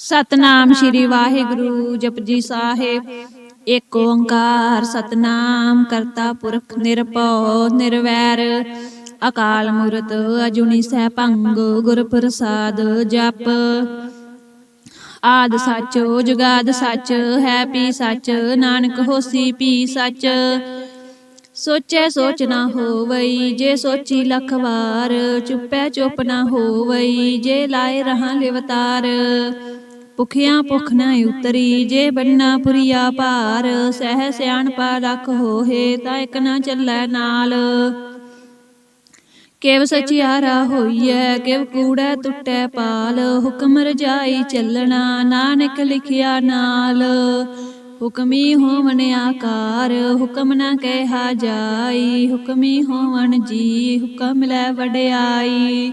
ਸਤਨਾਮ ਸ਼੍ਰੀ ਵਾਹਿਗੁਰੂ ਜਪਜੀ ਸਾਹਿਬ। ਏਕ ਓੰਕਾਰ ਸਤਨਾਮ ਕਰਤਾ ਪੁਰਖ ਨਿਰਭਉ ਨਿਰਵੈਰ। ਅਕਾਲ ਮੂਰਤ ਅਜੂਨੀ ਸੈਭੰਗ ਗੁਰ ਪ੍ਰਸਾਦ ਜਪ। ਆਦ ਸੱਚ ਜੁਗਾਦ ਸੱਚ ਹੈ ਪੀ ਸੱਚ ਨਾਨਕ ਹੋਸੀ ਪੀ ਸੱਚ। ਸੋਚੈ ਸੋਚ ਨਾ ਹੋਵਈ ਜੇ ਸੋਚੀ ਲਖ ਵਾਰ ਚੁੱਪੈ ਚੁੱਪ ਨਾ ਹੋਵਈ ਜੇ ਲਾਏ ਰਹਾ ਲਿਵਤਾਰ। ਭੁਖਿਆ ਭੁਖ ਨਾ ਉਤਰੀ, ਜੇ ਬੰਨਾ ਪੁਰੀਆ ਭਾਰ, ਸਹਿ ਸਿਆਣਪਾ ਲਖ ਹੋਏ ਤਾਂ ਇਕ ਨਾ ਚੱਲੈ ਨਾਲ। ਕਿਵ ਸਚਿਆਰਾ ਹੋਈਐ, ਕਿਵ ਕੂੜੈ ਟੁੱਟੈ ਪਾਲ, ਹੁਕਮ ਰਜਾਈ ਚੱਲਣਾ, ਨਾਨਕ ਲਿਖਿਆ ਨਾਲ। ਹੁਕਮੀ ਹੋਵਨ ਆਕਾਰ, ਹੁਕਮ ਨਾ ਕਹਿਆ ਜਾਈ, ਹੁਕਮੀ ਹੋਵਣ ਜੀ, ਹੁਕਮ ਲੈ ਵਡਿਆਈ।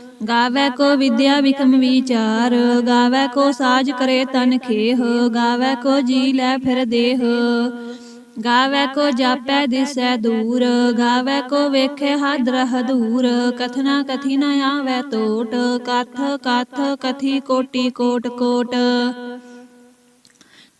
ਗਾਵੇ ਕੋ ਵਿਦਿਆ ਵਿਕਮ ਵਿਚਾਰ, ਗਾਵੇ ਕੋ ਸਾਜ ਕਰੇ ਤਨ ਖੇਹ, ਗਾਵੇ ਕੋ ਜੀ ਲੈ ਫਿਰ ਦੇਹ। ਗਾਵੇ ਕੋ ਜਾਪੈ ਦਿਸੈ ਦੂਰ, ਗਾਵੇ ਕੋ ਵੇਖੇ ਹਾਦਰ ਹਦੂਰ ਕਥਨਾ ਕਥੀ ਨ ਆਵੇ ਟੋਟ ਕਥ ਕਥ ਕਥੀ ਕੋਟੀ ਕੋਟ ਕੋਟ।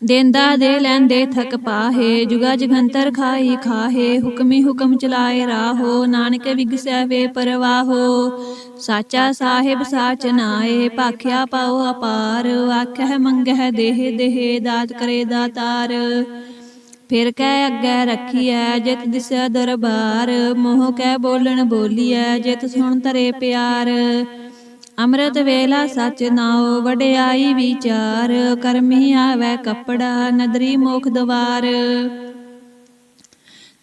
ਦੇਂਦਾ ਦੇ ਲੈਂਦੇ ਥਕ ਪਾਹੇ, ਜੁਗਾ ਜਗੰਤਰ ਖਾਈ ਖਾਹੇ, ਹੁਕਮੀ ਹੁਕਮ ਚਲਾਏ ਰਾਹੋ, ਨਾਨਕ ਵਿਗਸੈ ਵੇ ਪਰਵਾਹੋ। ਸਾਚਾ ਸਾਹਿਬ ਸਾਚ ਨਾਏ, ਭਾਖਿਆ ਪਾਉ ਅਪਾਰ, ਆਖਹਿ ਮੰਗਹਿ ਦੇਹ ਦੇਹ, ਦਾਤ ਕਰੇ ਦਾਤਾਰ। ਫਿਰ ਕਹਿ ਅੱਗੇ ਰੱਖੀਐ, ਜਿਤ ਦਿਸੈ ਦਰਬਾਰ, ਮੋਹ ਕਹਿ ਬੋਲਣ ਬੋਲੀਐ, ਜਿਤ ਸੁਣ ਤਰੇ ਪਿਆਰ। ਅੰਮ੍ਰਿਤ ਵੇਲਾ ਸਚ ਨਾਉ, ਵਡਿਆਈ ਵਿਚਾਰ ਕਰਮੀ ਆਵੈ ਕਪੜਾ, ਨਦਰੀ ਮੋਖ ਦਵਾਰ।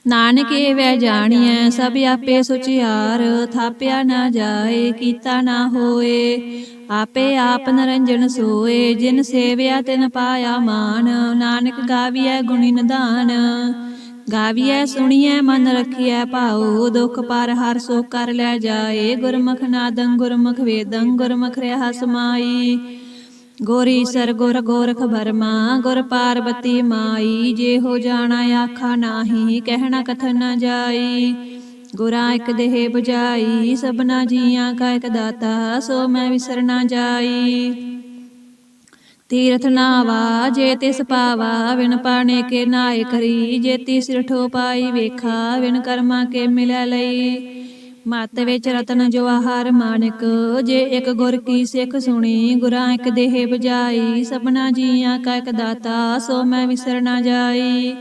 ਨਾਨਕੇ ਵੈ ਜਾਣੀਐ, ਸਭ ਆਪੇ ਸੁਚਿਆਰ, ਥਾਪਿਆ ਨਾ ਜਾਏ, ਕੀਤਾ ਨਾ ਹੋਏ। ਆਪੇ ਆਪ ਨਰੰਜਨ ਸੋਏ, ਜਿਨ ਸੇਵਿਆ ਤਿਨ ਪਾਇਆ ਮਾਨ, ਨਾਨਕ ਗਾਵੀਐ ਗੁਣੀ ਨਿਧਾਨ ਗਾਵੀਐ, ਸੁਣੀਐ, ਮਨ ਰਖੀਐ, ਭਾਉ, ਦੁਖ ਪਰ ਹਰ ਸੋ ਕਰ ਲੈ ਜਾਏ। ਗੁਰਮੁਖ ਨਾਦੰ, ਗੁਰਮੁਖ ਵੇਦੰ, ਗੁਰਮੁਖ ਰਹਾ ਸਮਾਈ ਗੋਰੀ ਸਰ ਗੁਰ ਗੋਰਖ ਬਰਮਾ ਗੁਰ ਪਾਰਬਤੀ ਮਾਈ। ਜੇ ਹੋ ਜਾਣਾ ਆਖਾ ਨਾਹੀ, ਕਹਿਣਾ ਕਥਨ ਨਾ ਜਾਈ। ਗੁਰਾਂ ਇਕ ਦੇਹ 부ਜਾਈ ਸਭਨਾ ਜੀਆਂ ਕਾ ਇਕ ਦਾਤਾ, ਸੋ ਮੈਂ ਵਿਸਰ ਨਾ ਜਾਈ। ਤੀਰਥ ਨਾਵਾ, ਜੇ ਤਿਸ ਪਾਵਾ ਵਿਣ ਪਾਣੇ ਕੇ ਨਾਏ ਕਰੀ। ਜੇ ਤਿਸ ਰਠੋ ਪਾਈ, ਵੇਖਾ ਵਿਣ ਕਰਮਾ ਕੇ ਮਿਲੈ ਲਈ। ਮਤ ਵਿੱਚ ਰਤਨ ਜੋ ਆਹਾਰ ਮਾਨਕ, ਜੇ ਇੱਕ ਗੁਰ ਕੀ ਸਿੱਖ ਸੁਣੀ, ਗੁਰਾਂ ਇੱਕ ਦੇਹ ਬਜਾਈ ਸਭਨਾ ਜੀਆਂ ਕਾ ਇੱਕ ਦਾਤਾ, ਸੋ ਮੈਂ ਵਿਸਰ ਨਾ ਜਾਈ।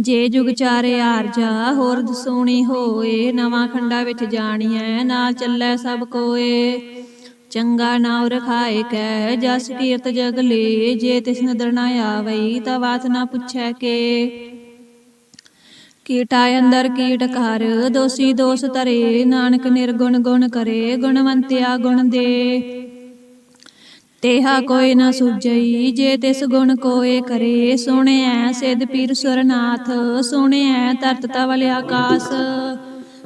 ਜੇ ਜੁਗ ਚਾਰੇ ਆਰਜਾ, ਹੋਰ ਦਸੂਣੀ ਹੋਏ, ਨਵਾਂ ਖੰਡਾ ਵਿੱਚ ਜਾਣੀਐ, ਨਾਲ ਚੱਲੈ ਸਭ ਕੋਏ। ਚੰਗਾ ਨਾਉ ਰਖਾਏ ਕੈ, ਜਸ ਕੀਰਤ ਜਗ ਲੇ, ਜੇ ਤਿਸ ਨਦਰ ਨਾ ਆਵਈ, ਤਾ ਬਾਤ ਨਾ ਪੁੱਛੈ ਕੇ। ਕੀਟਾ ਅੰਦਰ ਕੀਟ ਕਰ ਦੋਸੀ ਦੋਸ ਤਰੇ ਨਾਨਕ ਨਿਰਗੁਣ ਗੁਣ ਕਰੇ, ਗੁਣਵੰਤਿਆ ਗੁਣ ਦੇ। ਤੇਹਾ ਕੋਈ ਨਾ ਸੁਝਈ, ਜੇ ਤਿਸ ਗੁਣ ਕੋਏ ਕਰੇ, ਸੁਣਿਐ ਸਿਧ ਪੀਰ ਸੁਰਨਾਥ, ਸੁਣਿਐ ਤਰਤ ਤਵਲ ਆਕਾਸ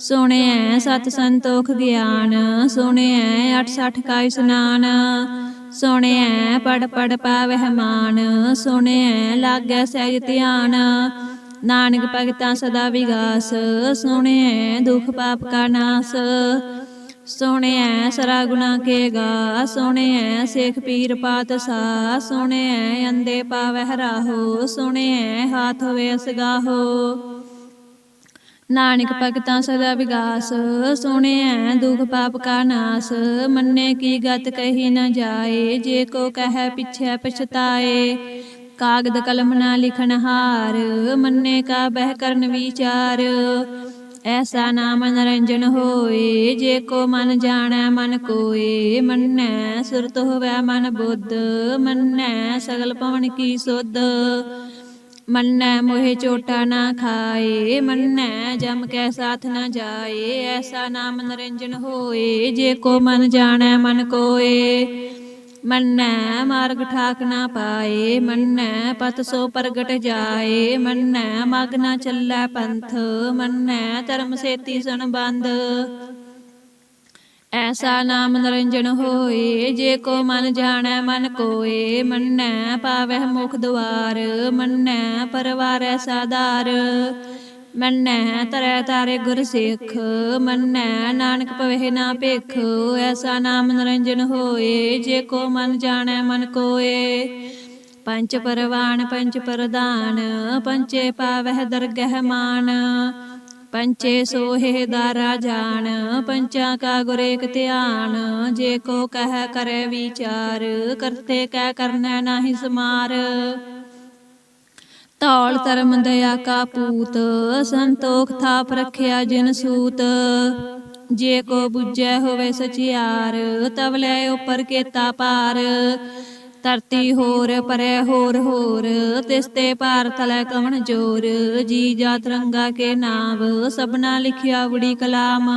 ਸੁਣਿਐ ਸਤ ਸੰਤੋਖ ਗਿਆਨ, ਸੁਣਿਐ 68 ਕਾ ਇਸਨਾਨ, ਸੁਣਿਐ ਪੜ ਪੜ ਪਾਵਹਿ ਮਾਨ, ਸੁਣਿਐ ਲਾਗੈ ਸਹਿਜ ਧਿਆਨ। ਨਾਨਕ ਭਗਤਾਂ ਸਦਾ ਵਿਗਾਸ, ਸੁਣਿਐ ਦੁਖ ਪਾਪ ਕਾ ਨਾਸ। ਸੁਣਿਐ ਸਰਾ ਗੁਨਾ ਕੇ ਗਾ, ਸੁਣਿਐ ਸੇਖ ਪੀਰ ਪਾਤਸ਼ਾਹ, ਸੁਣਿਐ ਅੰਦੇ ਪਾਵਹਿ ਰਾਹੋ, ਸੁਣਿਐ ਹਾਥ ਹੋਵੇ ਅਸਗਾਹੋ ਨਾਨਕ ਭਗਤਾਂ ਸਦਾ ਵਿਗਾਸ, ਸੁਣਿਐ ਦੁਖ ਪਾਪ ਕਾ ਨਾਸ, ਮੰਨੇ ਕੀ ਗਤ ਕਹੀ ਨਾ ਜਾਏ, ਜੇ ਕੋ ਕਹੈ ਪਿਛੈ ਪਛਤਾਏ। ਕਾਗਦ ਕਲਮ ਨਾ ਲਿਖਣ ਹਾਰ, ਮੰਨੇ ਕਾ ਬਹਿ ਕਰਨ ਵਿਚਾਰ। ਐਸਾ ਨਾਮ ਨਰੰਜਨ ਹੋਏ, ਜੇ ਕੋ ਮਨ ਜਾਣੈ ਮਨ ਕੋਏ, ਮੰਨੈ ਸੁਰਤ ਹੋਵੈ ਮਨ ਬੁੱਧ, ਮੰਨੈ ਸਗਲ ਪਵਨ ਕੀ ਸੁਧ। ਮੰਨੈ ਮੋਹਿ ਚੋਟਾ ਨਾ ਖਾਏ, ਮੰਨੈ ਜਮ ਕੈ ਸਾਥ ਨਾ ਜਾਏ, ਐਸਾ ਨਾਮ ਨਰੰਜਨ ਹੋਏ, ਜੇ ਕੋ ਮਨ ਜਾਣੈ ਮਨ ਕੋਏ। ਮੰਨੈ ਮਾਰਗ ਠਾਕ ਨਾ ਪਾਏ, ਮੰਨੈ ਪਤ ਸੋ ਪ੍ਰਗਟ ਜਾਏ, ਮੰਨੈ ਮਗ ਨਾ ਚੱਲੈ ਪੰਥ, ਮੰਨੈ ਧਰਮ ਸੇਤੀ ਸੰਬੰਧ ਐਸਾ ਨਾਮ ਨਰੰਜਨ ਹੋਏ, ਜੇ ਕੋ ਮਨ ਜਾਣੈ, ਮਨ ਕੋਏ, ਮੰਨੈ ਪਾਵਹਿ ਮੁਖ ਦੁਆਰ, ਮੰਨੈ ਪਰਵਾਰੈ ਸਾਧਾਰ ਮੰਨੈ ਤਰੈ ਤਾਰੇ ਗੁਰ ਸਿੱਖ, ਮੰਨੈ ਨਾਨਕ ਪਵਹਿ ਨਾ ਭੇਖ। ਐਸਾ ਨਾਮ ਨਰੰਜਨ ਹੋਏ, ਜੇ ਕੋ ਮਨ ਜਾਣੈ, ਮਨ ਕੋਏ। ਪੰਚ ਪਰਵਾਨ, ਪੰਚ ਪ੍ਰਦਾਨ ਪੰਚੇ ਪਾਵਹਿ ਦਰਗਹਿ ਮਾਨ। ਪੰਚੇ ਸੋਹੇ ਦਾਰਾ ਜਾਣ ਪੰਚਾ ਕਾ ਗੁਰ ਏਕ ਧਿਆਨ। ਜੇ ਕੋ ਕਹਿ ਕਰੇ ਵਿਚਾਰ, ਕਰਤੇ ਕਹਿ ਕਰਨਾ ਨਾਹੀ ਸਮਾਰ। ਤੌਲ ਧਰਮ ਦਇਆ ਕਾ ਪੂਤ, ਸੰਤੋਖ ਥਾਪ ਰਖਿਆ ਜਿਨ ਸੂਤ। ਜੇ ਕੋ ਬੁੱਝੈ ਹੋਵੇ ਸਚਿਆਰ, ਤਵ ਲੈ ਉਪਰ ਕੇਤਾ ਪਾਰ। ਧਰਤੀ ਹੋਰ, ਪਰੇ ਹੋਰ ਹੋਰ। ਤਿਸ ਤੇ ਭਾਰ ਤਲੈ ਕਵਣ ਜੋਰ। ਜੀ ਜਾਤ ਰੰਗਾ ਕੇ ਨਾਮ ਸਭਨਾ ਲਿਖਿਆ ਉੜੀ ਕਲਾਮ।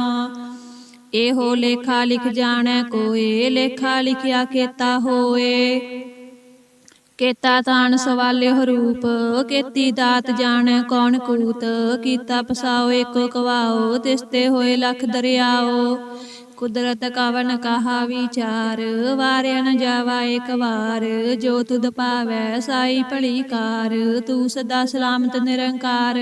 ਇਹੋ ਲੇਖਾ ਲਿਖ ਜਾਣੈ ਕੋਏ, ਲੇਖਾ ਲਿਖਿਆ ਕੇਤਾ ਹੋਏ। ਕੇਤਾ ਤਾਣ ਸਵਾਲੇ ਰੂਪ, ਕੇਤੀ ਦਾਤ ਜਾਣੈ ਕੌਣ ਕੂਤ। ਕੀਤਾ ਪਸਾਓ ਏਕੋ ਕਵਾਓ, ਤਿਸ ਤੇ ਹੋਏ ਲਖ ਦਰਿਆਓ। ਕੁਦਰਤ ਕਵਨ ਕਹਾ ਵਿਚਾਰ, ਵਾਰਿਆ ਨ ਜਾਵਾ ਏਕ ਵਾਰ, ਜੋ ਤੁਧ ਪਾਵੈ ਸਾਈ ਭਲੀ ਕਾਰ ਤੂੰ ਸਦਾ ਸਲਾਮਤ ਨਿਰੰਕਾਰ।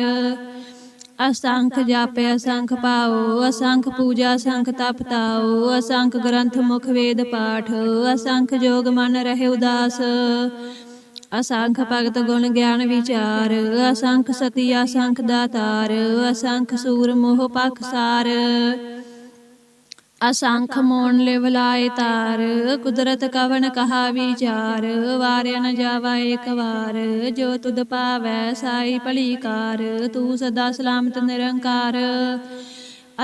ਅਸੰਖ ਜਾਪੇ, ਅਸੰਖ ਪਾਓ, ਅਸੰਖ ਪੂਜਾ, ਅਸੰਖ ਤਪ ਤਾਓ, ਅਸੰਖ ਗ੍ਰੰਥ ਮੁਖ ਵੇਦ ਪਾਠ, ਅਸੰਖ ਜੋਗ ਮਨ ਰਹੇ ਉਦਾਸ। ਅਸੰਖ ਭਗਤ ਗੁਣ ਗਿਆਨ ਵਿਚਾਰ, ਅਸੰਖ ਸਤੀ, ਅਸੰਖ ਦਾਤਾਰ, ਅਸੰਖ ਸੂਰ ਮੋਹ ਪਖਸਾਰ ਅਸੰਖ ਮੋਣ ਲਿਵਲਾਏ ਤਾਰ, ਕੁਦਰਤ ਕਵਨ ਕਹਾ ਵਿਚਾਰ, ਵਾਰਿਆ ਨ ਜਾਵਾ ਏਕ ਵਾਰ, ਜੋ ਤੁਧ ਪਾਵੈ ਸਾਈ ਭਲੀ ਕਾਰ ਤੂੰ ਸਦਾ ਸਲਾਮਤ ਨਿਰੰਕਾਰ।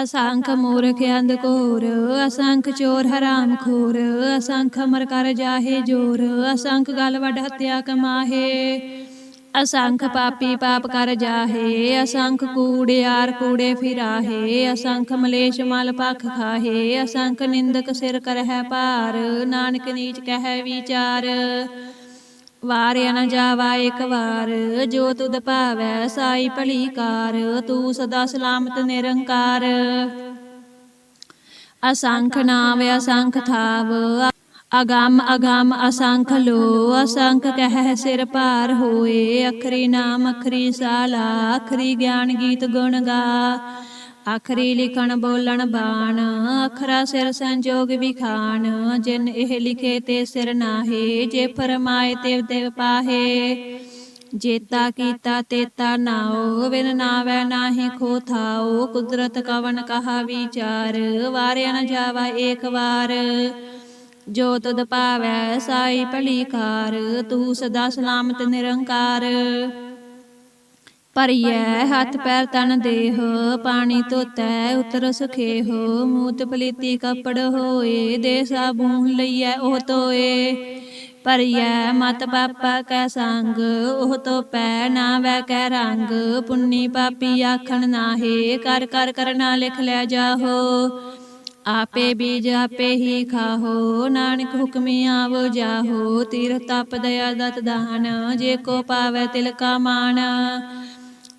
ਅਸੰਖ ਮੂਰਖ ਅੰਧ ਕੋਰ ਅਸੰਖ ਚੋਰ ਹਰਾਮ ਖੋਰ, ਅਸੰਖ ਅਮਰ ਕਰ ਜਾਹੇ ਜੋਰ, ਅਸੰਖ ਗਲ ਵਡ ਹਤਿਆ ਕਮਾਹੇ। ਅਸੰਖ ਪਾਪੀ ਪਾਪ ਕਰ ਜਾਹੇ, ਅਸੰਖ ਕੂੜਿਆਰ ਕੂੜੇ ਫਿਰਾਹੇ, ਅਸੰਖ ਮਲੇਸ਼ ਮਲ ਪਖ ਖਾਹੇ, ਅਸੰਖ ਨਿੰਦਕ ਸਿਰ ਕਰਹਿ ਭਾਰ, ਨਾਨਕ ਨੀਚ ਕਹਿ ਵਿਚਾਰ। ਵਾਰਿਆ ਨ ਜਾਵਾ ਇੱਕ ਵਾਰ, ਜੋ ਤੁਧ ਭਾਵੈ ਸਾਈ ਭਲੀ ਕਾਰ ਤੂੰ ਸਦਾ ਸਲਾਮਤ ਨਿਰੰਕਾਰ। ਅਸੰਖ ਨਾਮ, ਅਸੰਖ ਥਾਵ ਅਗੰਮ ਅਗੰਮ ਅਸੰਖ ਲੋ, ਅਸੰਖ ਕਹਿ ਸਿਰ ਭਾਰ ਹੋਏ, ਅਖਰੀ ਨਾਮ ਅਖਰੀ ਸਾਲਾ, ਅਖਰੀ ਗਿਆਨ ਗੀਤ ਗੁਣ ਗਾ। ਅਖਰੀ ਲਿਖਣ ਬੋਲਣ ਬਾਣ, ਅਖਰਾ ਸਿਰ ਸੰਜੋਗ ਵਿਖਾਣ ਜਿਨ ਇਹ ਲਿਖੇ ਤੇ ਸਿਰ ਨਾਹੇ, ਜੇ ਫਰਮਾਏ ਤੇ ਦੇਵ ਪਾਹੇ। ਜੇਤਾ ਕੀਤਾ ਤੇਤਾ ਨਾਉ ਵਿਨ ਨਾਵੈ ਨਾਹੀ ਖੋ ਥਾਉ ਕੁਦਰਤ ਕਵਨ ਕਹਾ ਵਿਚਾਰ, ਵਾਰਿਆ ਨ ਜਾਵਾ ਏਕ ਵਾਰ। ਜੋ ਤੁਧ ਪਾਵੈ ਸਾਈ ਭਲੀ ਕਾਰ ਤੂੰ ਸਦਾ ਸਲਾਮਤ ਨਿਰੰਕਾਰ। ਭਰੀਐ ਹੱਥ ਪੈਰ ਤਨ ਦੇਹ, ਪਾਣੀ ਧੋਤੈ ਉਤਰ ਸੁਖੇਹ, ਮੂਤ ਪਲੀਤੀ ਕੱਪੜ ਹੋਏ ਦੇ ਸਾਬੂਨ ਲਈਐ ਉਹ ਤੋਏ ਭਰੀਐ ਮਤ ਪਾਪਾ ਕੈ ਸੰਗ, ਉਹ ਤੋ ਪੈ ਨਾ ਵੈ ਕੈ ਰੰਗ, ਪੁੰਨੀ ਪਾਪੀ ਆਖਣ ਨਾਹੇ, ਕਰ ਕਰ ਕਰਨਾ ਲਿਖ ਲੈ ਜਾਹੋ। ਆਪੇ ਬੀਜ ਆਪੇ ਹੀ ਖਾਹੋ। ਨਾਨਕ ਹੁਕਮੀ ਆਵੋ ਜਾਹੋ। ਤੀਰ ਤਪ ਦਇਆ ਦਤ ਦਾਨ, ਜੇ ਕੋ ਪਾਵੈ ਤਿਲ ਕਾ ਮਾਨ।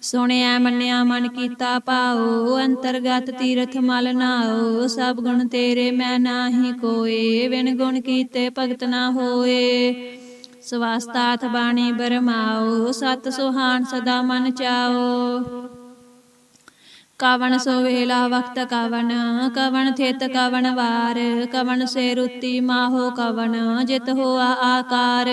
ਸੁਣਿਆ ਮੰਨਿਆ ਮਨ ਕੀਤਾ ਪਾਓ ਅੰਤਰਗਤ ਤੀਰਥ ਮਲ ਨਾਓ ਸਭ ਗੁਣ ਤੇਰੇ ਮੈਂ ਨਾਹੀ ਕੋਏ ਵਿਣ ਗੁਣ ਕੀਤੇ ਭਗਤ ਨਾ ਹੋਏ। ਸਵਾਸਤਾਥ ਬਾਣੀ ਬਰਮਾਓ ਸਤ ਸੁਹਾਨ ਸਦਾ ਮਨ ਚਾਓ ਕਵਣ ਸੋ ਵੇਲਾ ਵਕਤ ਕਵਣ ਕਵਣ ਥਿਤ ਕਵਣ ਵਾਰ, ਕਵਣ ਸੇ ਰੁੱਤੀ ਮਾਹੋ ਕਵਣ, ਜਿਤ ਹੋਆ ਆਕਾਰ।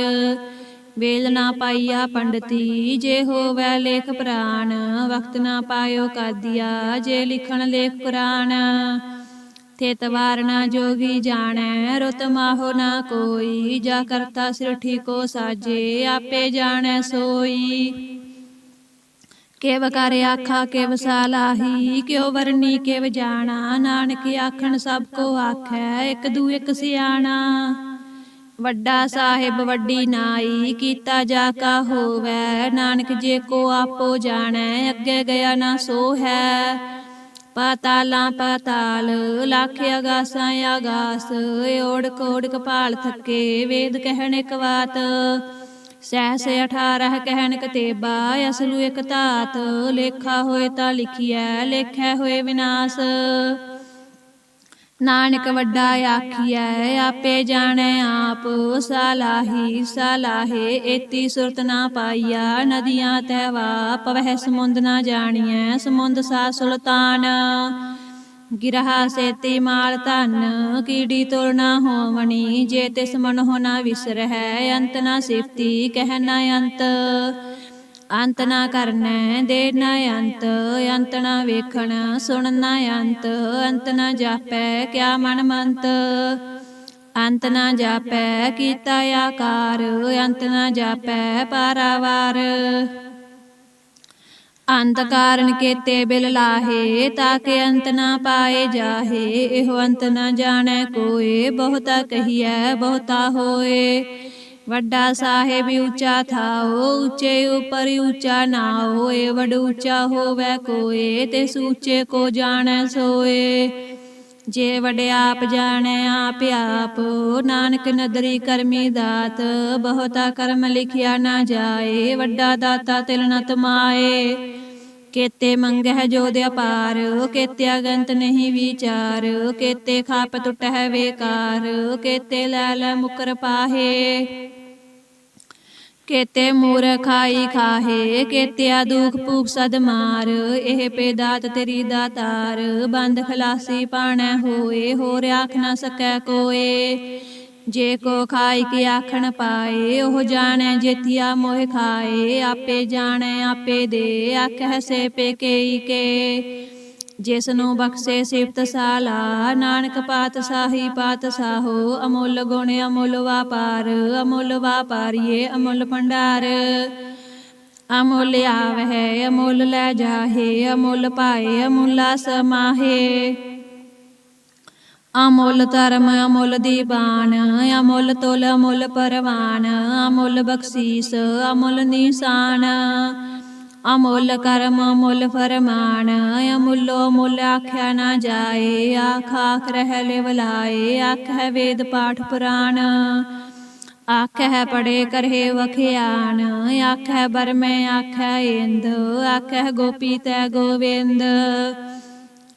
ਵੇਲ ਨਾ ਪਾਈਆ ਪੰਡਤੀ, ਜੇ ਹੋਵੈ ਲੇਖ ਪ੍ਰਾਨ ਵਕਤ ਨਾ ਪਾਇਓ ਕਾਦੀਆ, ਜੇ ਲਿਖਣ ਲੇਖ ਕੁਰਾਨ। ਥਿਤ ਵਾਰਣਾ ਜੋਗੀ ਜਾਣੈ, ਰੁਤ ਮਾਹੋ ਨਾ ਕੋਈ, ਜਾ ਕਰਤਾ ਸ੍ਰਿਠੀ ਕੋ ਸਾਜੇ, ਆਪੇ ਜਾਣੈ ਸੋਈ। ਕਿਵ ਕਰ ਆਖਾ, ਕਿਵ ਸਾਲਾਹੀ, ਕਿਉ ਵਰਨੀ, ਕਿਵ ਜਾਣਾ। ਨਾਨਕ ਆਖਣ, ਸਭ ਕੋ ਆਖੈ, ਇੱਕ ਦੂ ਇੱਕ ਸਿਆਣਾ। ਵੱਡਾ ਸਾਹਿਬ, ਵੱਡੀ ਨਾਈ, ਕੀਤਾ ਜਾ ਕਾ ਹੋਵੇ। ਨਾਨਕ ਜੇ ਕੋ ਆਪੋ ਜਾਣੈ, ਅੱਗੇ ਗਿਆ ਨਾ ਸੋ ਹੈ ਪਾਤਾਲਾਂ ਪਾਤਾਲ, ਲੱਖ ਅਗਾਸਾਂ ਅਗਾਸ ਓੜ ਕੋੜ ਕਪਾਲ ਥੱਕੇ, ਵੇਦ ਕਹਿਣ ਇੱਕ ਬਾਤ ਸਹਿਸ 18 ਕਹਿਣ ਕਤੇਬਾ, ਅਸਲੂ ਇਕ ਧਾਤ। ਲੇਖਾ ਹੋਏ ਤਾਂ ਲਿਖੀਐ, ਲੇਖੈ ਹੋਏ ਵਿਨਾਸ਼। ਨਾਨਕ ਵੱਡਾ ਆਖੀਐ, ਆਪੇ ਜਾਣੈ ਆਪ। ਸਾਲਾਹੀ, ਸਾਲਾਹੇ, ਏਤੀ ਸੁਰਤ ਨਾ ਪਾਈਆ। ਨਦੀਆਂ ਤਹਿਵਾ ਪਵਹਿ ਸਮੁੰਦ ਨਾ ਜਾਣੀਐ, ਸਮੁੰਦ ਸਾ ਸੁਲਤਾਨ। ਗਿਰਹਾ ਸੇਤੀ ਮਾਲ ਧਨ ਕੀੜੀ ਤੁਰ ਨਾ ਹੋਵਣੀ ਜੇ ਤਿਸ ਮਨ ਹੋ ਨਾ ਵਿਸਰਹਿ ਅੰਤ ਨਾ ਸਿਫਤੀ ਕਹਿ ਨਾ ਅੰਤ ਅੰਤ ਨਾ ਕਰਨੈ ਦੇ ਨਾ ਅੰਤ ਅੰਤ ਨਾ ਵੇਖਣ ਸੁਣ ਨਾ ਅੰਤ ਅੰਤ ਨਾ ਜਾਪੈ ਕਿਆ ਮਨ ਮੰਤ ਅੰਤ ਨਾ ਜਾਪੈ ਕੀਤਾ ਆਕਾਰ ਅੰਤ ਨਾ ਜਾਪੈ ਪਾਰਾਵਾਰ ਅੰਤ ਕਾਰਨ ਕੇਤੇ ਬਿਲ ਲਾਹੇ ਤਾਕੇ ਅੰਤ ਨਾ ਪਾਏ ਜਾਹੇ। ਇਹੋ ਅੰਤ ਨਾ ਜਾਣੈ ਕੋਏ ਬਹੁਤਾ ਕਹੀਐ ਬਹੁਤਾ ਹੋਏ। ਵੱਡਾ ਸਾਹਿਬ ਉੱਚਾ ਥਾਓ ਉੱਚੇ ਉਪਰ ਉੱਚਾ ਨਾ ਹੋਏ ਵਡ ਉੱਚਾ ਹੋਵੇ ਕੋਏ ਤੇ ਸੂਚੇ ਕੋ ਜਾਣੈ ਸੋਏ। ਜੇ ਵਡ ਆਪ ਜਾਣੈ ਆਪ ਆਪ, ਨਾਨਕ ਨਦਰੀ ਕਰਮੀ ਦਾਤ, ਬਹੁਤਾ ਕਰਮ ਲਿਖਿਆ ਨਾ ਜਾਏ, ਵੱਡਾ ਦਾਤਾ ਤਿਲ ਨ ਤਮਾਏ ਕੇਤੇ ਮੰਗਹਿ ਜੋਦ ਅਪਾਰ, ਕੇਤੇ ਅਗੰਤ ਨਹੀਂ ਵਿਚਾਰ, ਕੇਤੇ ਖਾਪ ਟੁਟਹਿ ਵੇਕਾਰ, ਕੇਤੇ ਲੈ ਲੈ ਮੁਕਰ ਪਾਹੇ। ਕੇਤੇ ਮੂਰ ਖਾਈ ਖਾਹੇ, ਕੇਤਿਆ ਦੁਖ ਭੂਖ ਸਦ ਮਾਰ, ਇਹ ਪੇ ਤੇਰੀ ਦਾਤਾਰ, ਬੰਦ ਖਲਾਸੀ ਪਾਣੈ ਹੋਏ, ਹੋਰ ਆਖ ਨਾ ਸਕੈ ਕੋਏ। ਜੇ ਕੋ ਖਾਈ ਕੀ ਆਖਣ ਪਾਏ, ਉਹ ਜਾਣੈ ਜੇਤੀਆ ਮੋਹ ਖਾਏ, ਆਪੇ ਜਾਣੈ, ਆਪੇ ਦੇ ਆਖੈ ਸੇ ਪੇ ਕੇਈ ਕੇ। ਜਿਸ ਨੂੰ ਬਖਸ਼ੇ ਸਿਫਤ ਸਾਲਾ, ਨਾਨਕ ਪਾਤ ਸਾਹੀ ਪਾਤ ਸਾਹੋ ਅਮੁੱਲ ਗੁਣ, ਅਮੁੱਲ ਵਾਪਾਰ, ਅਮੁੱਲ ਵਾਪਾਰੀਏ, ਅਮੁੱਲ ਭੰਡਾਰ। ਅਮੁੱਲ ਆਵਹਿ, ਅਮੁੱਲ ਲੈ ਜਾਹੇ, ਅਮੁੱਲ ਪਾਏ, ਅਮੁੱਲਾ ਸਮਾਹੇ ਅਮੁੱਲ ਧਰਮ, ਅਮੁੱਲ ਦੀਵਾਨ ਅਮੁੱਲ ਤੁਲ, ਅਮੁੱਲ ਪਰਵਾਨ, ਅਮੁੱਲ ਬਖਸ਼ੀਸ, ਅਮੁੱਲ ਨਿਸ਼ਾਨ। ਅਮੁੱਲ ਕਰਮ ਅਮੁੱਲ ਫਰਮਾਨ ਅਮੁੱਲੋ ਮੁੱਲ ਆਖਿਆ ਨਾ ਜਾਏ ਆਖ ਆਖ ਰਹਿ ਲਿਵ ਲਾਏ ਆਖੈ ਵੇਦ ਪਾਠ ਪੁਰਾਣ ਆਖੈ ਪੜੇ ਕਰਹਿ ਵਖਿਆਨ ਆਖੈ ਬਰਮੈ ਆਖੈ ਇੰਦ ਆਖੈ ਗੋਪੀ ਤੈ ਗੋਵਿੰਦ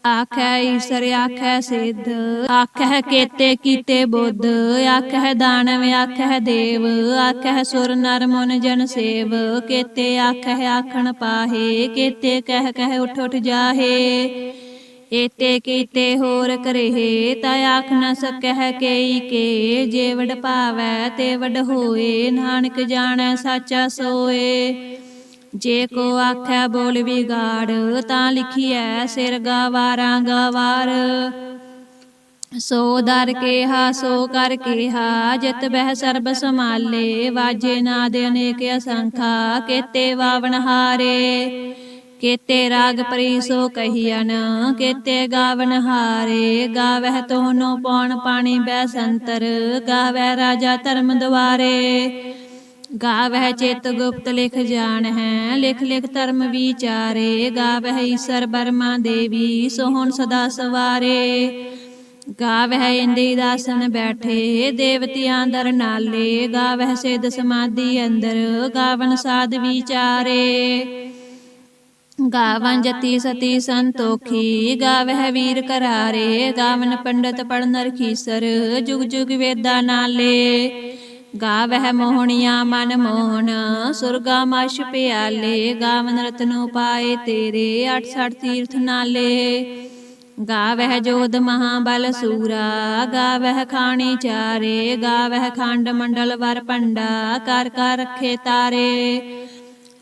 ਆਖੈ ਈਸ਼ਰ, ਆਖੈ ਸਿੱਧ, ਆਖੈ ਕੇਤੇ ਕੀਤੇ ਬੁੱਧ, ਆਖੈ ਦਾਨਵ, ਆਖੈ ਦੇਵ, ਆਖੈ ਸੁਰ ਨਰ ਮਨ ਜਨ ਸੇਵ, ਕੇਤੇ ਆਖੈ ਆਖਣ ਪਾਹੇ, ਕੇਤੇ ਕਹਿ ਕਹਿ ਉਠ ਉਠ ਜਾਹੇ। ਏਤੇ ਕੀਤੇ ਹੋਰ ਕਰਹਿ ਤਾ ਆਖ ਨ ਸਕਹਿ ਕੇਈ ਕੇ, ਜੇ ਵਡ ਭਾਵੈ ਤੇ ਵਡ ਹੋਏ, ਨਾਨਕ ਜਾਣੈ ਸਾਚਾ ਸੋਏ। ਜੇ ਕੋ ਆਖੈ ਬੋਲ ਵਿਗਾੜ, ਤਾਂ ਲਿਖੀਐ ਸਿਰ ਗਵਾਰਾਂ ਗਵਾਰ। ਸੋ ਦਰ ਕੇਹਾ, ਸੋ ਕਰ ਕੇਹਾ, ਜਿਤ ਬਹਿ ਸਰਬ ਸਮਾਲੇ ਵਾਜੇ ਨਾਦ ਅਨੇਕ ਅਸੰਖਾ, ਕੇਤੇ ਵਾਵਨ ਹਾਰੇ। ਕੇਤੇ ਰਾਗ ਪਰੀ ਸੋ ਕਹੀਅਨ ਕੇਤੇ ਗਾਵਨ ਹਾਰੇ। ਗਾਵਹਿ ਤੋਨੋ ਪੌਣ ਪਾਣੀ ਬੈ ਸੰਤਰ ਗਾਵੈ ਰਾਜਾ ਧਰਮ ਦੁਆਰੇ। ਗਾਵਹਿ ਚੇਤ ਗੁਪਤ ਲਿਖ ਜਾਣ ਹੈ ਲਿਖ ਲਿਖ ਧਰਮ ਵਿਚਾਰੇ, ਗਾਵਹਿ ਈਸ਼ਰ ਬਰਮਾ ਦੇਵੀ, ਸੋਹਣ ਸਦਾ ਸਵਾਰੇ। ਗਾਵਹਿ ਇੰਦੀ ਦਾਸਨ ਬੈਠੇ, ਦੇਵਤਿਆਂ ਦਰ ਨਾਲੇ, ਗਾਵਹਿ ਸਿਧ ਸਮਾਧੀ ਅੰਦਰ, ਗਾਵਨ ਸਾਧ ਵਿਚਾਰੇ। ਗਾਵਨ ਜਤੀ ਸਤੀ ਸੰਤੋਖੀ, ਗਾਵਹਿ ਵੀਰ ਕਰਾਰੇ ਗਾਵਨ ਪੰਡਤ ਪੜਨ ਰਖੀਸਰ ਜੁਗ ਜੁਗ ਵੇਦਾ ਨਾਲੇ। ਗਾਵਹਿ ਮੋਹਣੀਆਂ ਮਨ ਮੋਹਨ ਸੁਰਗਾ ਮਸ਼ ਪਿਆਲੇ, ਗਾਵਨ ਰਤਨੋ ਪਾਏ ਤੇਰੇ 68 ਤੀਰਥ ਨਾਲੇ। ਗਾਵਹਿ ਜੋਧ ਮਹਾਬਲ ਸੂਰਾ, ਗਾਵਹਿ ਖਾਣੀ ਚਾਰੇ, ਗਾਵਹਿ ਖੰਡ ਮੰਡਲ ਵਰ ਪੰਡਾ ਕਰ ਕਰ ਰਖੇ ਤਾਰੇ।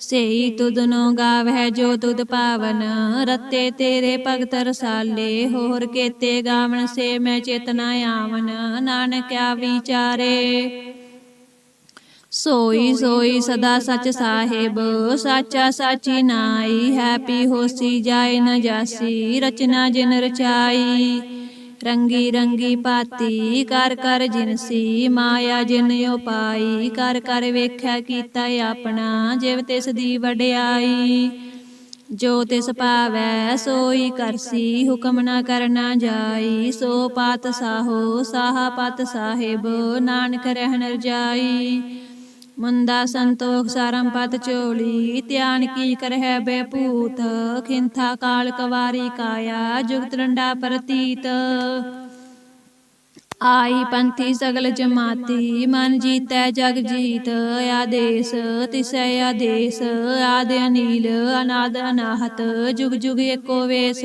ਸੇਈ ਤੁਧਨੋ ਗਾਵਹਿ ਜੋ ਤੁਦ ਪਾਵਨ, ਰਤੇ ਤੇਰੇ ਭਗਤ ਰਸਾਲੇ, ਹੋਰ ਕੇਤੇ ਗਾਵਣ ਸੇ ਮੈਂ ਚੇਤਨਾ ਆਵਨ ਨਾਨਕਿਆ ਵਿਚਾਰੇ। ਸੋਈ ਸੋਈ ਸਦਾ ਸਚ ਸਾਹਿਬ ਸਾਚਾ ਸਾਚੀ ਨਾਈ ਹੈਪੀ ਹੋਸੀ ਜਾਏ ਨ ਜਾਸੀ ਰਚਨਾ ਜਿਨ ਰਚਾਈ। ਰੰਗੀ ਰੰਗੀ ਪਾਤੀ ਕਰ ਕਰ ਜਿਨਸੀ ਮਾਇਆ ਜਿਨ ਉਪਾਈ। ਕਰ ਕਰ ਵੇਖਿਆ ਕੀਤਾ ਆਪਣਾ ਜਿਵ ਤਿਸ ਦੀ ਵਡਿਆਈ। ਜੋ ਤਿਸ ਪਾਵੈ ਸੋਈ ਕਰਸੀ ਹੁਕਮ ਨਾ ਕਰਨਾ ਜਾਈ। ਸੋ ਪਾਤ ਸਾਹੋ ਸਾਹਾ ਪਤ ਸਾਹਿਬ ਨਾਨਕ ਰਹਿਣ ਰਜਾਈ ਮੁੰਦਾ ਸੰਤੋਖ ਸਾਰੰ ਪਤ ਚੋਲੀ, ਧਿਆਨ ਕੀ ਕਰਹਿ ਬੇਪੂਤ? ਖਿੰਥਾ ਕਾਲ ਕਵਾਰੀ ਕਾਇਆ, ਜੁਗਤ ਰੰਡਾ ਪ੍ਰਤੀਤ। ਆਈ ਪੰਥੀ ਸਗਲ ਜਮਾਤੀ, ਮਨ ਜੀਤੈ ਜਗ ਜੀਤ। ਆਦੇਸ, ਤਿਸੈ ਆਦੇਸ, ਆਦ ਅਨੀਲ, ਅਨਾਦ ਅਨਾਹਤ, ਜੁਗ ਜੁਗ ਏਕੋ ਵੇਸ।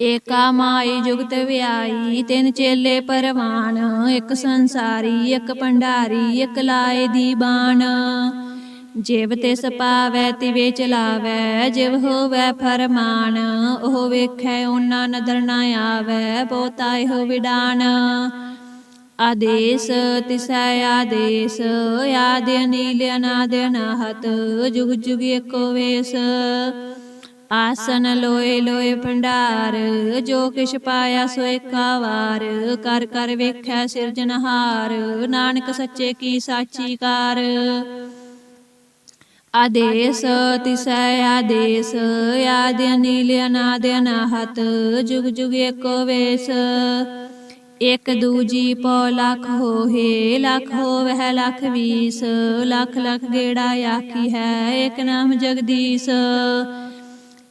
ਏਕਾ ਮਾਈ ਜੁਗਤ ਵਿਆਈ, ਤਿੰਨ ਚੇਲੇ ਪਰਵਾਨ, ਇੱਕ ਸੰਸਾਰੀ, ਇੱਕ ਭੰਡਾਰੀ, ਇੱਕ ਲਾਏ ਦੀ ਬਾਣ। ਜਿਵ ਤਿਸ ਸਪਾਵੈ ਤਿਵੇ ਚਲਾਵੈ, ਜਿਵ ਹੋਵੈ ਫਰਮਾਨ, ਉਹ ਵੇਖੈ, ਓਨਾ ਨਦਰ ਨਾ ਆਵੈ ਬਹੁਤਾ ਹੋ ਵਿਡਾਨ। ਆਦੇਸ ਤਿਸੈ ਆਦੇਸ, ਆਦ ਅਨੀਲ ਅਨਾਦ ਅਨਾਹਤ, ਜੁਗ ਜੁਗ ਏਕੋ ਵੇਸ। ਆਸਨ ਲੋਏ ਲੋਏ ਭੰਡਾਰ, ਜੋ ਕਿਛ ਪਾਇਆ ਸੋ ਏਕਾ ਵਾਰ ਕਰ ਕਰ ਵੇਖੈ ਸਿਰਜਨਹਾਰ ਨਾਨਕ ਸੱਚੇ ਕੀ ਸਾਚੀ ਕਾਰ ਆਦੇਸ ਤਿਸੈ ਆਦੇਸ ਆਦ ਅਨੀਲ ਅਨਾਦ ਅਨਾਹਤ ਜੁਗ ਜੁਗ ਏਕੋ ਵੇਸ। ਇਕ ਦੂਜੀ ਪੋ ਲਖ ਹੋਏ ਲਖ ਹੋਵਹਿ ਲਖ ਵੀਸ, ਲਖ ਲਖ ਗੇੜਾ ਆਖੀ ਹੈ ਏਕ ਨਾਮ ਜਗਦੀਸ਼।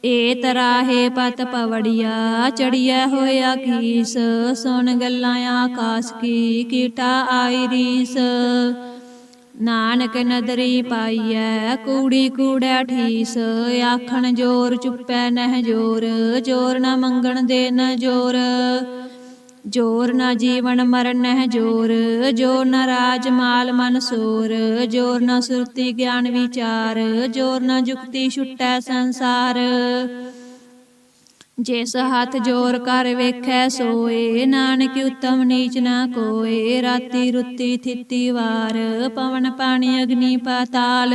ਏ ਤਰਾਹੇ ਪਤ ਪਵੜੀਆ, ਚੜੀਐ ਹੋਇਆ ਕੀਸ ਸੁਣ ਗੱਲਾਂ ਆਕਾਸ ਕੀ, ਕੀਟਾ ਆਈ ਰੀਸ। ਨਾਨਕ ਨਦਰੀ ਪਾਈਐ, ਕੂੜੀ ਕੂੜੈ ਠੀਸ। ਆਖਣ ਜੋਰ ਚੁੱਪੈ ਨਹਿ ਜੋਰ ਜੋਰ ਨਾ ਮੰਗਣ ਦੇ ਨ ਜੋਰ। ਜੋਰ ਨਾ ਜੀਵਨ ਮਰਨ ਨਹਿ ਜੋਰ ਜੋਰ ਨਾ ਰਾਜ ਮਾਲ ਮਨ ਸੋਰ, ਜੋਰ ਨਾ ਸੁਰਤੀ ਗਿਆਨ ਵਿਚਾਰ, ਜੋਰ ਨਾ ਜੁਗਤੀ ਛੁਟੈ ਸੰਸਾਰ। ਜਿਸ ਹੱਥ ਜੋਰ ਕਰ ਵੇਖੈ ਸੋਏ, ਨਾਨਕ ਉਤਮ ਨੀਚ ਨਾ ਕੋਏ, ਰਾਤੀ ਰੁੱਤੀ ਥਿੱਤੀ ਵਾਰ, ਪਵਨ ਪਾਣੀ ਅਗਨੀ ਪਾਤਾਲ।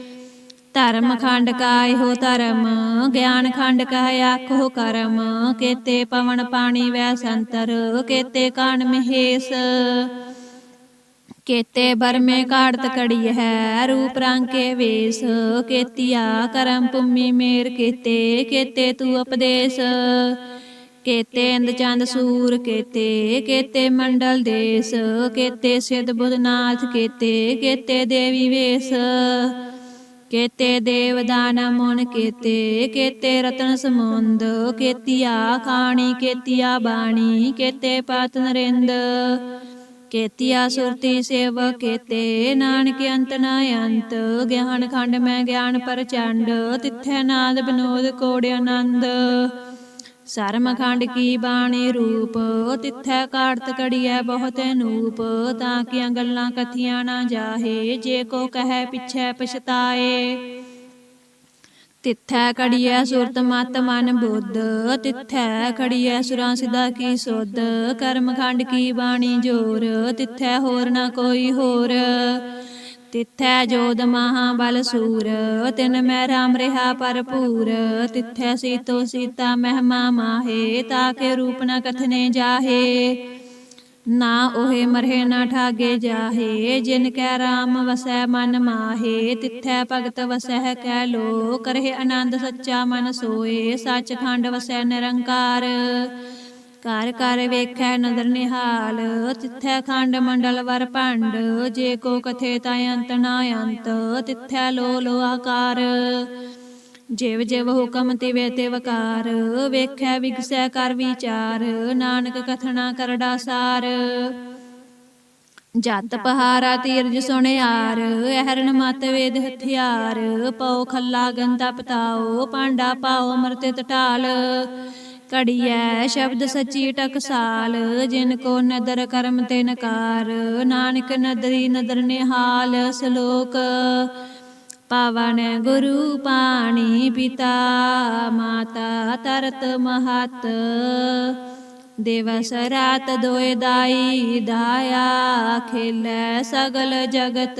ਧਰਮ ਖੰਡ ਕਾਇ ਹੋ ਧਰਮ, ਗਿਆਨ ਖੰਡ ਕਹਿ ਆਖੋ ਕਰਮ, ਕੇਤੇ ਪਵਨ ਪਾਣੀ ਵੈ ਸੰਤਰ, ਕੇਤੇ ਕਾਣ ਮਹੇਸ। ਕੇਤੇ ਬਰਮੇ ਕਾੜਤ ਕੜੀ ਹੈ, ਰੂਪ ਰੰਗ ਕੇ ਵੇਸ। ਕੇਤੀਆ ਕਰਮ ਭੂਮੀ ਮੇਰ ਕੇਤੇ ਕੇਤੇ ਤੂ ਉਪਦੇਸ਼। ਕੇਤੇ ਇੰਦ ਚੰਦ ਸੂਰ ਕੇਤੇ ਕੇਤੇ ਮੰਡਲ ਦੇਸ। ਕੇਤੇ ਸਿਧ ਬੁੱਧਨਾਥ ਕੇਤੇ ਕੇਤੇ ਦੇਵੀ ਵੇਸ। ਕੇਤੇ ਦੇਵ ਦਾਨ ਮੁਨ ਕੇਤੇ ਕੇਤੇ ਰਤਨ ਸਮੁੰਦ, ਕੇਤੀਆ ਖਾਣੀ, ਕੇਤੀਆ ਬਾਣੀ, ਕੇਤੇ ਪਤ ਨਰਿੰਦ। ਕੇਤੀਆ ਸੁਰਤੀ ਸੇਵ ਕੇਤੇ, ਨਾਨਕ ਅੰਤ ਨਾ ਅੰਤ। ਗਿਆਨ ਖੰਡ ਮੈਂ ਗਿਆਨ ਪ੍ਰਚੰਡ ਤਿੱਥੈ ਨਾਦ ਬਨੋਦ ਕੋੜ ਆਨੰਦ। ਸਰਮ ਖੰਡ ਕੀ ਬਾਣੀ ਰੂਪ, ਤਿੱਥੈ ਕਾੜਤ ਕੜੀਐ ਬਹੁਤ ਅਨੂਪ ਤਾਂ ਕਿ ਗੱਲਾਂ ਕਥੀਆਂ ਨਾ ਜਾਹੇ, ਜੇ ਕੋ ਕਹੈ ਪਿਛੈ ਪਛਤਾਏ। ਤਿੱਥੈ ਕੜੀਐ ਸੁਰਤ ਮਤ ਮਨ ਬੁੱਧ, ਤਿੱਥੈ ਖੜੀਐ ਸੁਰਾਂ ਸਿਦਾ ਕੀ ਸੁਧ, ਕਰਮ ਖੰਡ ਕੀ ਬਾਣੀ ਜੋਰ, ਤਿੱਥੈ ਹੋਰ ਨਾ ਕੋਈ ਹੋਰ। ਤਿੱਥੈ ਜੋਦ ਮਹਾ ਬਲ ਸੂਰ, ਤਿਨ ਮੈਂ ਰਾਮ ਰਿਹਾ ਭਰਪੂਰ। ਤਿੱਥੈ ਸੀਤੋ ਸੀਤਾ ਮਹਿਮਾ ਮਾਹੇ ਤਾਕੇ ਰੂਪ ਨ ਕਥਨੇ ਜਾਹੇ। ਨਾ ਉਹੇ ਮਰਹਿ ਨਾ ਠਾਗੇ ਜਾਹੇ, ਜਿਨ ਕੈ ਰਾਮ ਵਸੈ ਮਨ ਮਾਹੇ। ਤਿੱਥੈ ਭਗਤ ਵਸੈ ਕੈ ਲੋ ਕਰਹਿ ਆਨੰਦ ਸੱਚਾ ਮਨ ਸੋਏ। ਸੱਚਖੰਡ ਵਸੈ ਨਿਰੰਕਾਰ। ਘਰ ਘਰ ਵੇਖੈ ਨਦਰ ਨਿਹਾਲ, ਤਿੱਥੈ ਖੰਡ ਮੰਡਲ ਵਰ ਭੰਡ, ਜੇ ਕੋ ਕਥੇ ਤਾਂ ਅੰਤ ਨਾ ਅੰਤ, ਤਿੱਥੈ ਲੋ ਲੋ ਆਕਾਰ। ਜਿਵ ਜਿਵ ਹੁਕਮ ਤਿਵੇ ਤੇ ਵਕਾਰ ਵੇਖੈ ਵਿਗਸੈ ਕਰ ਵਿਚਾਰ, ਨਾਨਕ ਕਥਨਾ ਕਰੜਾ ਸਾਰ। ਜਤ ਪਹਾਰਾ ਤੀਰਜ ਸੁਣਿਆਰ ਐਹਰਨ ਮਤ ਵੇਦ ਹਥਿਆਰ, ਪਉ ਖੱਲਾ ਗੰਦਾ ਪਤਾਓ ਪਾਂਡਾ ਪਾਓ ਅਮਰਤ ਟਾਲ ਕੜੀਐ ਸ਼ਬਦ ਸੱਚੀ ਟਕਸਾਲ, ਜਿਨ ਕੋ ਨਦਰ ਕਰਮ ਤੇ ਨਕਾਰ, ਨਾਨਕ ਨਦਰੀ ਨਦਰ ਨਿਹਾਲ, ਸ਼ਲੋਕ। ਪਾਵਨ ਗੁਰੂ ਪਾਣੀ ਪਿਤਾ, ਮਾਤਾ ਤਰਤ ਮਹਤ। ਦਿਵਸ ਰਾਤ ਦੋਇ ਦਾਈ, ਦਾਇਆ ਖੇਲੇ ਸਗਲ ਜਗਤ।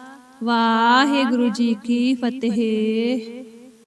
ਵਾਹਿਗੁਰੂ ਜੀ ਕੀ ਫਤਿਹ।